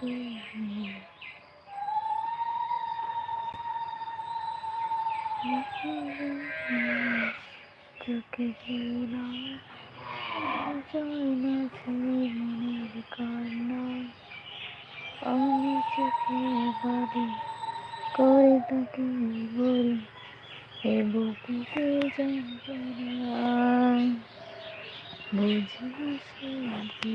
চোখে মনের কান্না আমি চোখে বাড়ি করে তাকে বলি এ বুকুতে বুঝি সে বুঝি না, হৃদয় বেদনা। দেখি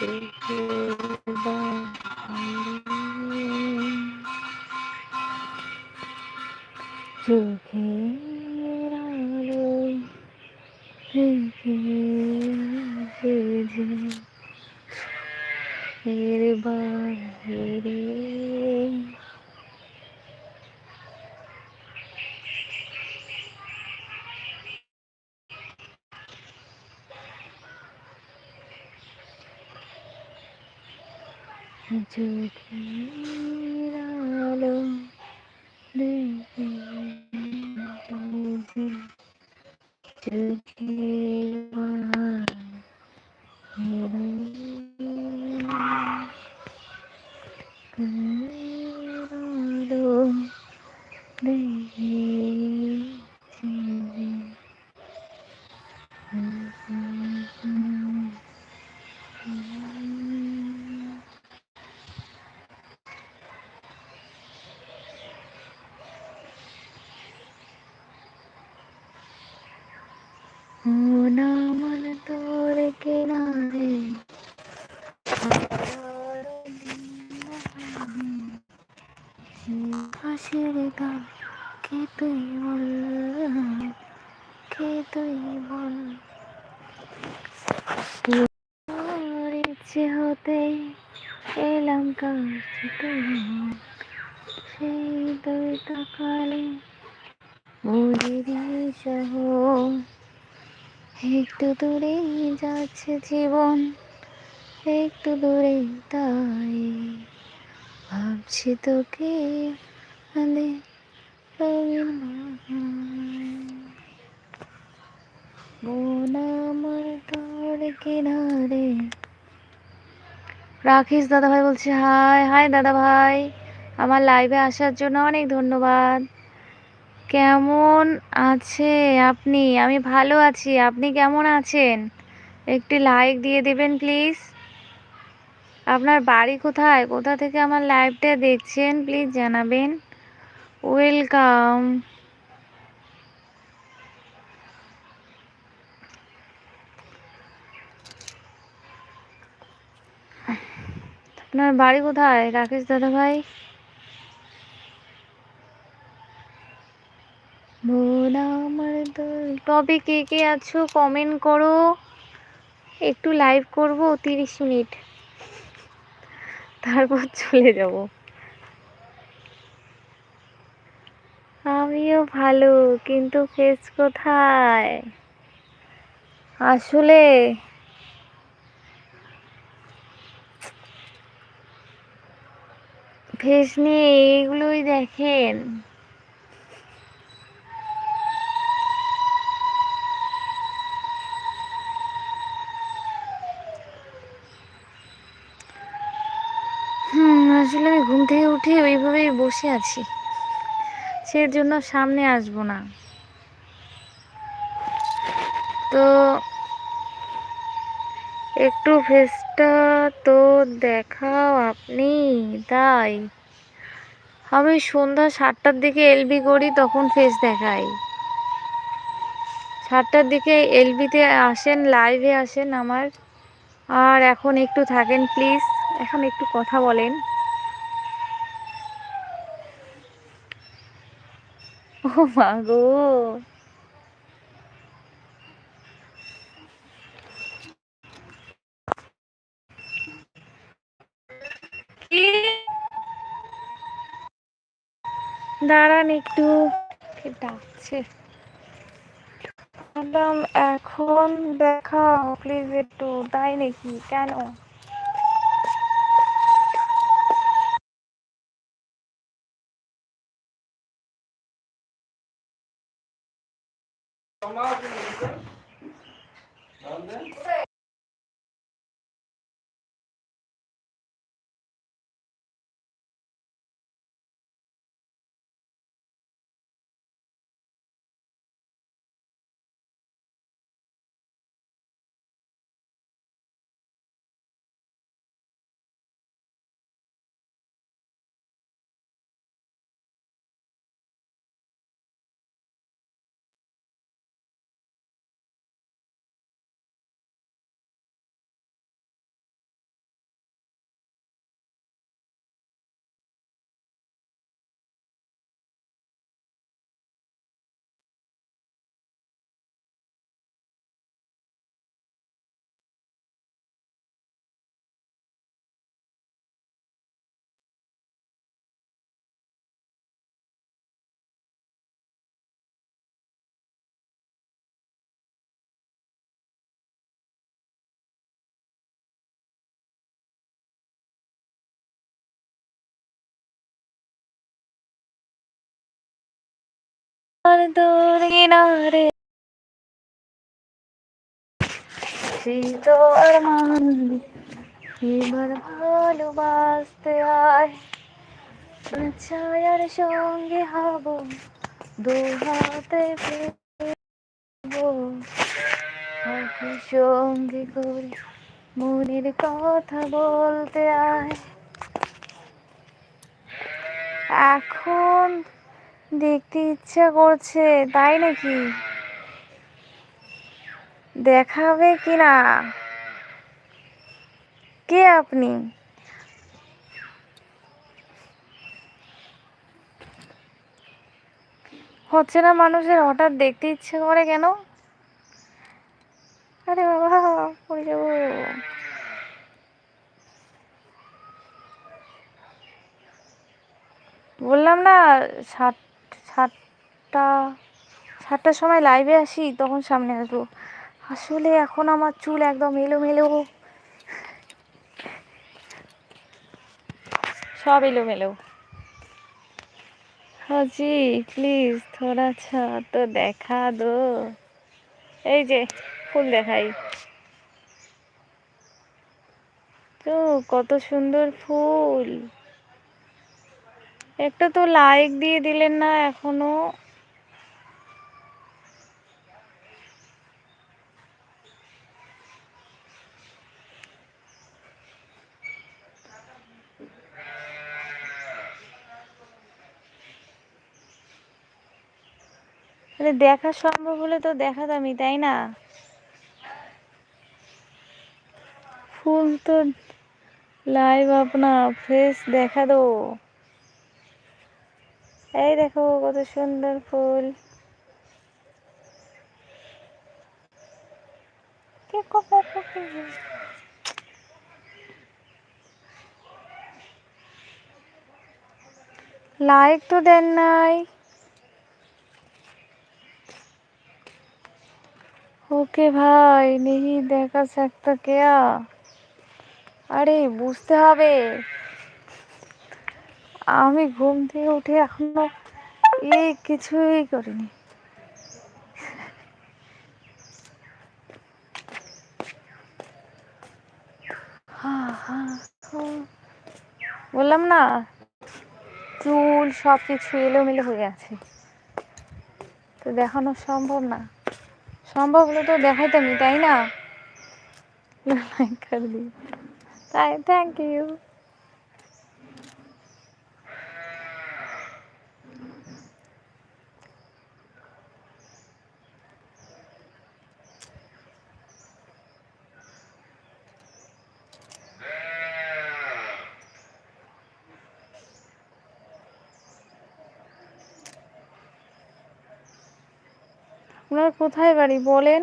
Thank you. to give কে তুই বল? কে তুই বল? ইচ্ছে হতে এলাম কাছে তোর সেই তুই তাকালে বুঝিরি সহ একটু দূরে যাচ্ছে জীবন, একটু দূরে তাই। ভাবছি তোকে রাকেশ দাদা ভাই বলছে, হাই হাই দাদা ভাই আমার লাইভে আসার জন্য অনেক ধন্যবাদ। কেমন আছে আপনি? আমি ভালো আছি। আপনি কেমন আছেন? একটি লাইক দিয়ে দেবেন প্লিজ আপনার বাড়ি কোথায়? কোথা থেকে আমার লাইভটা দেখছেন? প্লিজ জানাবেন। ওয়েলকাম আপনার বাড়ি কোথায়, রাকেশ দাদা ভাই তবে কে কে আছো? কমেন্ট করো। একটু লাইভ করব, তিরিশ মিনিট। তারপর চলে যাব। আমিও ভালো, কিন্তু ফেস কোথায়? আসলে ফেস নিয়ে এইগুলোই দেখেন। আসলে আমি ঘুম থেকে উঠে ওইভাবেই বসে আছি। সেজন্য সামনে আসব না। তো একটু ফেসটা তো দেখাও আপনি, তাই। আমি সন্ধ্যা সাতটার দিকে এলবি করি, তখন ফেস দেখাই। সাতটার দিকে এলবিতে আসেন লাইভে আসেন আমার। আর এখন একটু থাকেন প্লিজ এখন একটু কথা বলেন। দাঁড়ান একটু ডাকছে? ম্যাডাম এখন দেখাও প্লিজ একটু তাই নাকি? কেন? আর তোর কিনারে শীতল মান এবার ভালোবাসতে আয় ছায়ার সঙ্গে হব দু হাতে সঙ্গে করে মনের কথা বলতে আয় এখন দেখতে ইচ্ছা করছে, তাই নাকি? দেখাবে কি না? কে আপনি? হচ্ছে না মানুষের হঠাৎ দেখতে ইচ্ছে করে কেন? আরে বাবা, পড়ে যাব। বললাম না, সাত সাতটা সাতটার সময় লাইভে আসি তখন সামনে আসব। আসলে এখন আমার চুল একদম এলোমেলো। সব এলোমেলো। হাজি প্লিজ থোড়া ছা তো দেখা দো। এই যে ফুল দেখাই। তো কত সুন্দর ফুল। একটা তো লাইক দিয়ে দিলেন না এখনও। দেখা সম্ভব হলে তো দেখাতামই, তাই না? ফুল তো লাইভ আপনা ফ্রেশ দেখা দো এই দেখো কত সুন্দর ফুল লাইক তো দেন নাই ওকে ভাই নেহি দেখা सकता क्या আরে বুঝতে হবে আমি ঘুম থেকে উঠে এখনও এই কিছুই করিনি। বললাম না, চুল সব কিছু এলোমেলো হয়ে আছে। তো দেখানো সম্ভব না। সম্ভব হলে তো দেখাইতামই, তাই না? তাই থ্যাংক ইউ আপনার কোথায় বাড়ি বলেন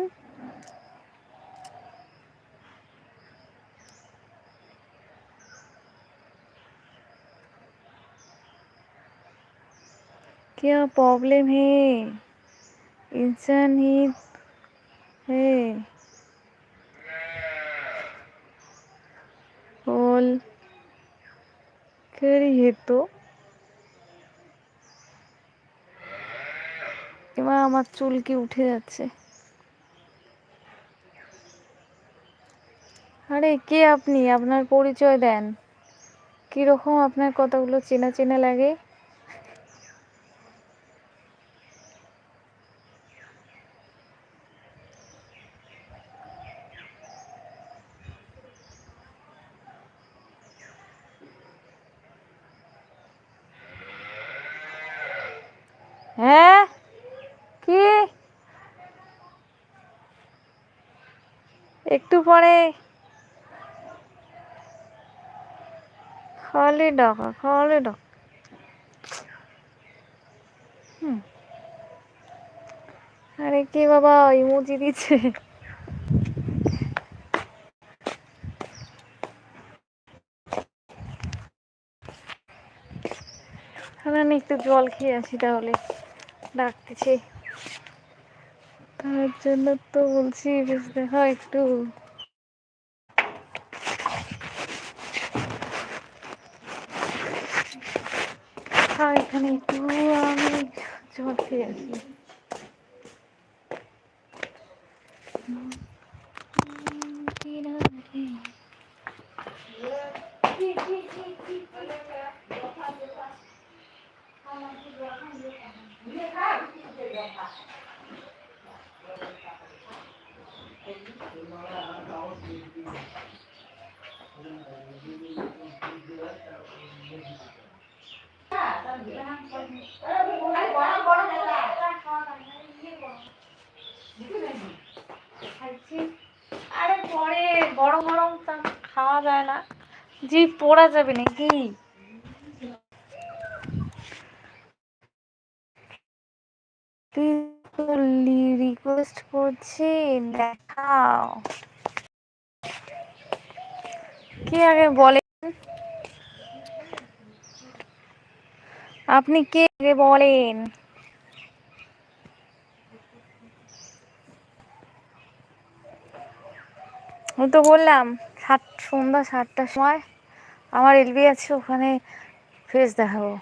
क्या प्रॉब्लम है इंसान ही है बोल करी है तो এবার আমার চুল কি উঠে যাচ্ছে? আরে কে আপনি? আপনার পরিচয় দেন। কীরকম আপনার কথাগুলো চেনা চেনা লাগে হ্যাঁ কি একটু পরে। খালি ডাকা খালি ডাকা। আরে কে বাবা, ইমোজি দিচ্ছে। একটু জল খেয়ে আসি তাহলে। ডাকতেছি। তার জন্য তো বলছি বেশ হয় একটু। হ্যাঁ এখানে একটু আমি জল খেয়ে আসি। গরম গরম খাওয়া যায় না। জিভ পোড়া যাবে নাকি? রিকোয়েস্ট করছি, দেখাও। কি আগে বলেন আপনি কে আগে বলেন? আমি তো বললাম, সাত, সন্ধ্যা সাতটার সময় আমার এলবি আছে, ওখানে ফেস দেখাবো।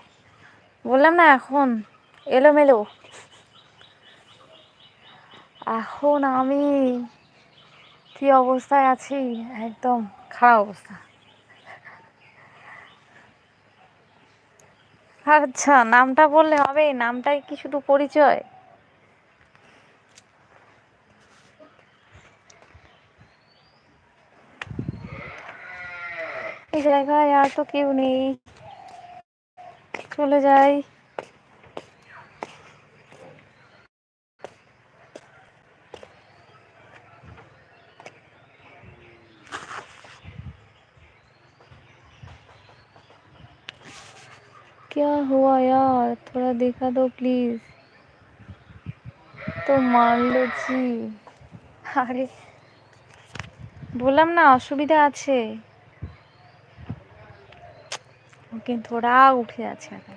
বললাম না, এখন এলোমেলো। এখন আমি কি অবস্থায় আছি? একদম খারাপ অবস্থা। আচ্ছা নামটা বললে হবে, নামটাই কি শুধু পরিচয়? এই জায়গায় আর তো কেউ নেই চলে যাই क्या हुआ यार थोड़ा देखा दो प्लीज তো মারলো জি আরে বললাম না অসুবিধা আছে ওকে থোড়া উঠে আছে এখন।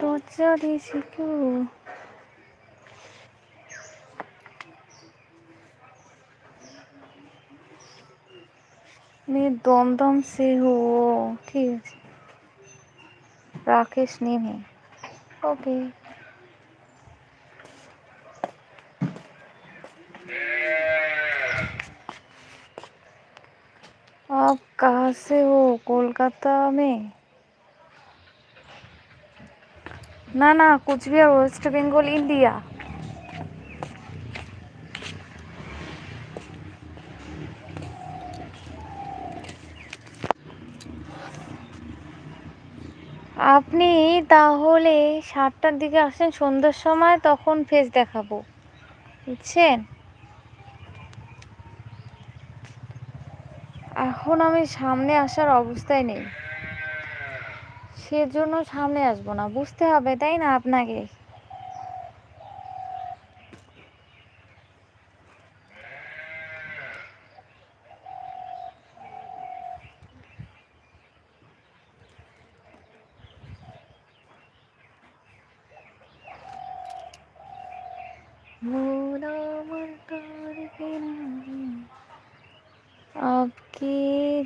দরজা দিয়েছি কেউ? मैं दमदम से हूँ ठीक है राकेश नेम है ओके आप कहाँ से हो कोलकाता में ना ना कुछ भी वेस्ट बंगाल इंडिया আপনি তাহলে সাতটার দিকে আসেন, সন্ধ্যার সময় তখন ফেস দেখাবো। বুঝছেন? এখন আমি সামনে আসার অবস্থায় নেই। সেজন্য সামনে আসব না, বুঝতে হবে, তাই না আপনাকে?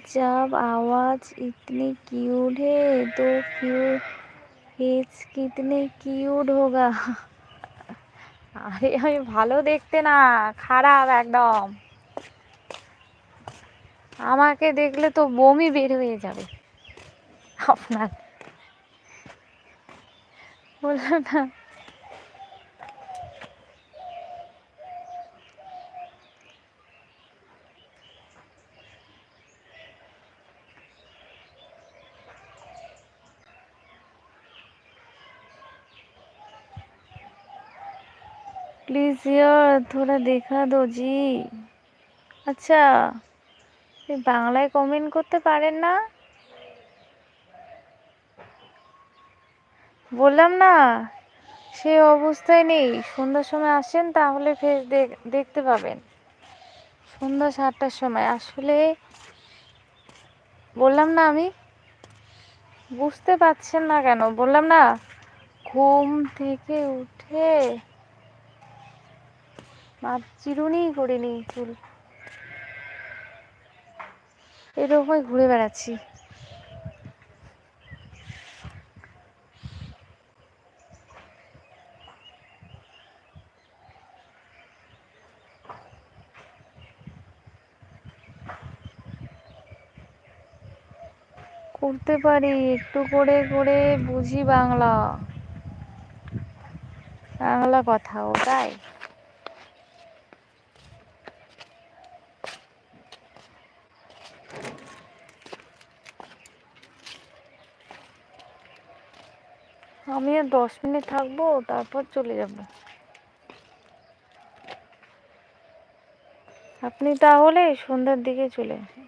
जब आवाज इतनी क्यूट है तो फिर फेस कितने क्यूट होगा আরে আমি ভালো দেখতে না খারাপ একদম আমাকে দেখলে তো বমি বের হয়ে যাবে আপনার বললাম না प्लीज़ यार थोड़ा देखा दो जी আচ্ছা আপনি বাংলায় কমেন্ট করতে পারেন না বললাম না সে অবস্থায় নেই সন্ধ্যার সময় আসেন তাহলে ফেস দেখতে পাবেন সন্ধ্যা সাতটার সময় আসলে বললাম না আমি বুঝতে পারছেন না কেন বললাম না ঘুম থেকে উঠে মাপ চিরুনি করিনি চুল। এরকমই ঘুরে বেড়াচ্ছি। করতে পারি, একটু করে করে বুঝি বাংলা। বাংলা কথা, ওটাই। আমি আর দশ মিনিট থাকব, তারপর চলে যাব। আপনি তাহলে সন্ধ্যার দিকে চলে আসেন।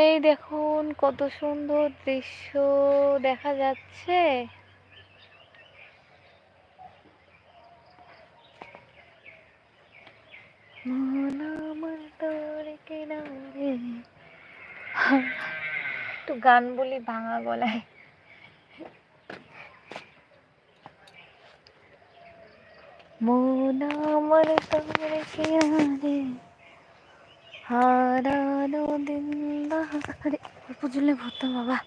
এই দেখুন কত সুন্দর দৃশ্য দেখা যাচ্ছে। একটু গান বলি ভাঙা গলায় মন আমার তোর কিনারে হারানো দিন अरे पुजले भूतम बाबा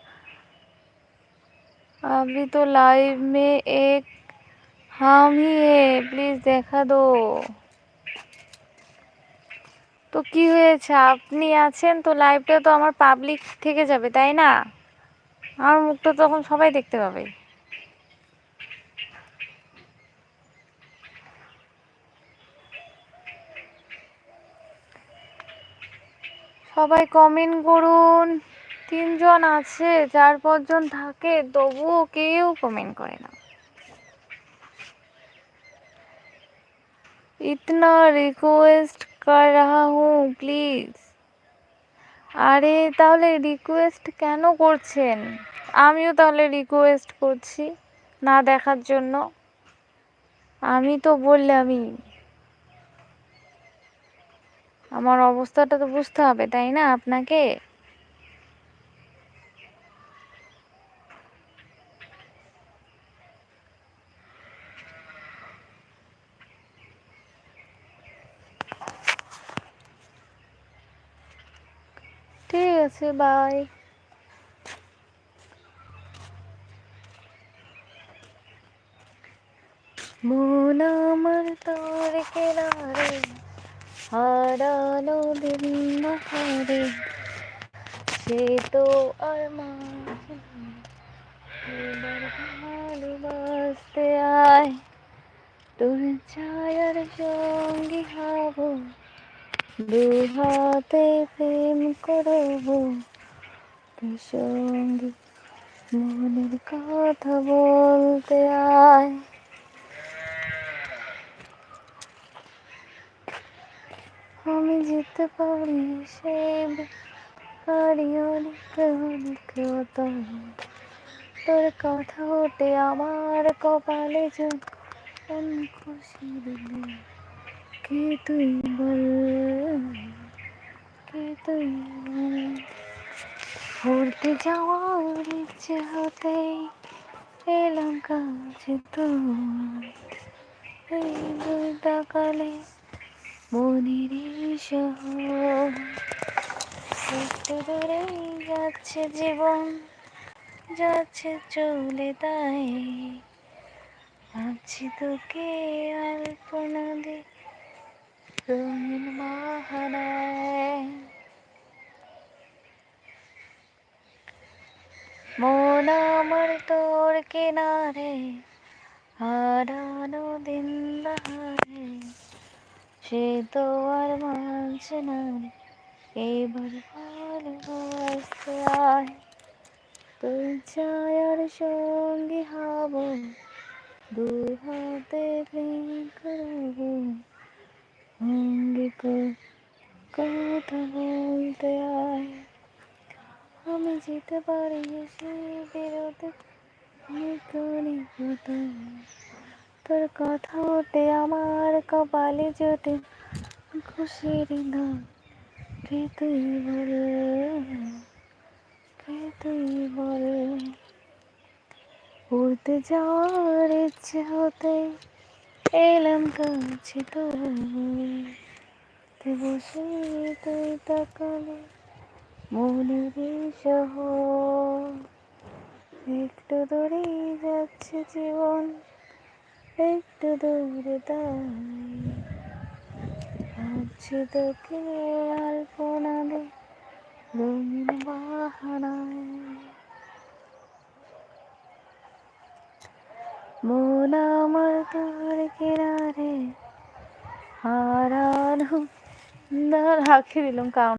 अभी तो लाइव में एक हम ही है प्लीज দেখা দো তো কি হয়েছে? আপনি আছেন তো লাইভটা তো আমার পাবলিক থেকে যাবে, তাই না? আমার মুখটা তখন সবাই দেখতে পাবে। সবাই কমেন্ট করুন। তিনজন আছে চার পাঁচজন থাকে, তবুও কেউ কমেন্ট করে না। ইতনা রিকোয়েস্ট কর রাহা হু প্লিজ আরে, তাহলে রিকোয়েস্ট কেন করছেন? আমিও তাহলে রিকোয়েস্ট করছি না দেখার জন্য। আমি তো বললামই। আমার অবস্থাটা তো বুঝতে হবে, তাই না আপনাকে ঠিক আছে বাই মন আমার তোর কেনারে হারানো দিন হারে সে তো আর ভালোবাসতে আয়। তোর ছায়ার সঙ্গী হব। দু হাতে প্রেম করব সঙ্গে মনের কথা বলতে আয়। আমি যেতে পারি সে পারি অনেক অনেক তোর কথা ওঠে আমার কপালে যখন খুশি দিলে। কে তুই বল? কে তুই বল? ঘুরতে যাওয়ার ইচ্ছে হতেই এলাম কাছে তোর এই দুই তাকালে মনের শহর দূরেই যাচ্ছে জীবন, যাচ্ছে চলে তাই। ভাবছি তোকে আলপনা দে রঙিন বাহানায় মন আমার তোর কিনারে হারানো দিন বাহারে সে তো আর মানছে না এবার ভালোবাসতে আয় তুই ছায়ার সঙ্গে হব দু হাতে প্রেম করব সঙ্গে কথা বলতে আয় আমি যেতে পারি এসে বেরোতে হতো তোর কথা ওঠে আমার কপালে জোটে। খুশির না কে তুই বল কে তুই বল। উড়তে যাওয়ার ইচ্ছে হতে এলাম কাছে তে বসে তুই তাকালে মনের শহর একটু দূরে যাচ্ছে জীবন, একটু দূরে তাই। ভাবছি তোকে আলপনা দে রঙিন বাহানায়। মন আমার তোর কিনারে হারানো রাখে দিলাম কারণ